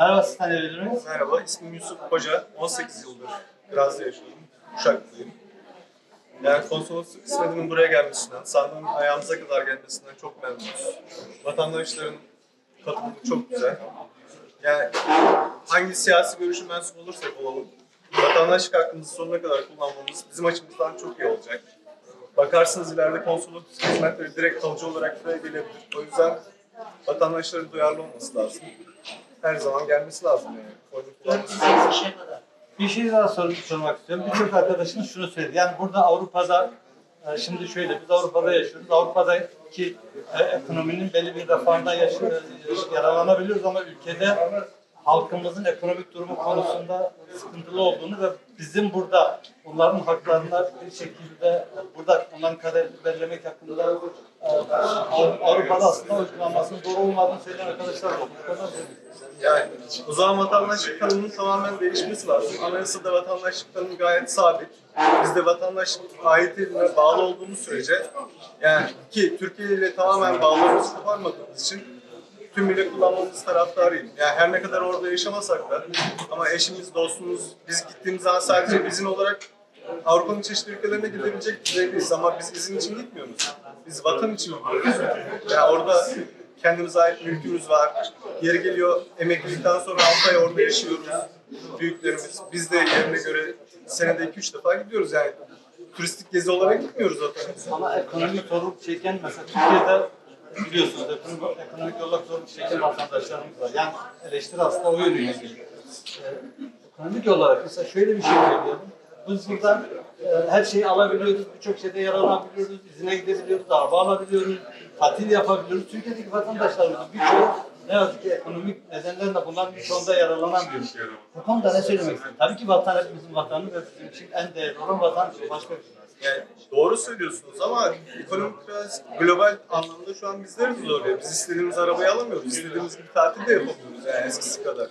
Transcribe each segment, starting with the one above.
Merhaba siz tanıyabilir miyiz? Merhaba, ismim Yusuf Hoca. 18 yıldır Graz'da yaşıyorum. Uşaklıyım. Yani konsolosluk kısmetimin buraya gelmesinden, sandığın ayağımıza kadar gelmesinden çok memnunuz. Vatandaşların katılımı çok güzel. Yani hangi siyasi görüşü mensup olursak olalım, vatandaşlık hakkımızı sonuna kadar kullanmamız bizim açımızdan çok iyi olacak. Bakarsınız ileride konsolosluk hizmetleri direkt kalıcı olarak buraya gelebilir. O yüzden vatandaşların duyarlı olması lazım. Her zaman gelmesi lazım yani. Bir şey daha sor, sormak istiyorum. Birçok arkadaşınız şunu söyledi. Yani burada Avrupa'da e, şimdi şöyle biz Avrupa'da yaşıyoruz. Avrupa'daki e, ekonominin belli bir refahında yaş- e, yararlanabiliyoruz ama ülkede halkımızın ekonomik durumu konusunda sıkıntılı olduğunu ve bizim burada onların haklarına bir şekilde burada onların kaderini belirlemek hakkında e, Avrupa'da aslında uygulanmasının doğru olmadığını söyleyen arkadaşlar var. Yani o zaman vatandaşlık kanunun tamamen değişmesi lazım. Anayasada vatandaşlık kanunu gayet sabit. Biz de vatandaşlık ayetine bağlı olduğumuz sürece yani ki Türkiye ile tamamen bağlarımızı koparmadığımız için tümüyle kullanmamız taraftarıyım. Yani her ne kadar orada yaşamasak da ama eşimiz, dostumuz, biz gittiğimiz zaman sadece izin olarak Avrupa'nın çeşitli ülkelerine gidebilecek düzeydeyiz ama biz izin için gitmiyoruz. Biz vatan için gidiyoruz. Yani orada kendimize ait mülkümüz var. Yeri geliyor emeklilikten sonra 6 ay orada yaşıyoruz. Büyüklerimiz. Biz de yerine göre senede 2-3 defa gidiyoruz yani. Turistik gezi olarak gitmiyoruz vatanı. Ama ekonomik zorluk çeken mesela Türkiye'de biliyorsunuz ekonomik, ekonomik olarak zorluk çeken vatandaşlarımız var. Yani eleştiri aslında o yönüyle geliyor. Ee, ekonomik olarak mesela şöyle bir şey söylüyorum. Biz buradan e, her şeyi alabiliyoruz, birçok şeyde yararlanabiliyoruz, izine gidebiliyoruz, araba alabiliyoruz, tatil yapabiliyoruz. Türkiye'deki vatandaşlarımızın birçoğu ne yazık ki ekonomik nedenlerle bunların birçoğunda yararlanamıyor. Bu konuda ne söylemek istiyorsun? Tabii ki vatan hepimizin vatanı ve bizim için en değerli olan vatan başka bir şey. Yani doğru söylüyorsunuz ama ekonomik biraz global anlamda şu an bizleriz zor. Biz istediğimiz arabayı alamıyoruz. İstediğimiz gibi tatil de yapamıyoruz yani eskisi kadar.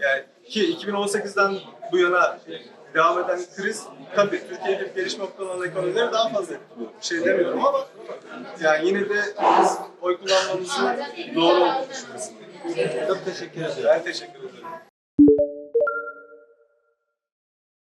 Yani ki 2018'den bu yana devam eden kriz tabii Türkiye gibi gelişme noktalarında ekonomileri daha fazla etkiliyor. Bir şey demiyorum ama yani yine de biz oy kullanmamızın doğru olduğunu düşünüyoruz. Çok teşekkür ederim. Ben teşekkür ederim.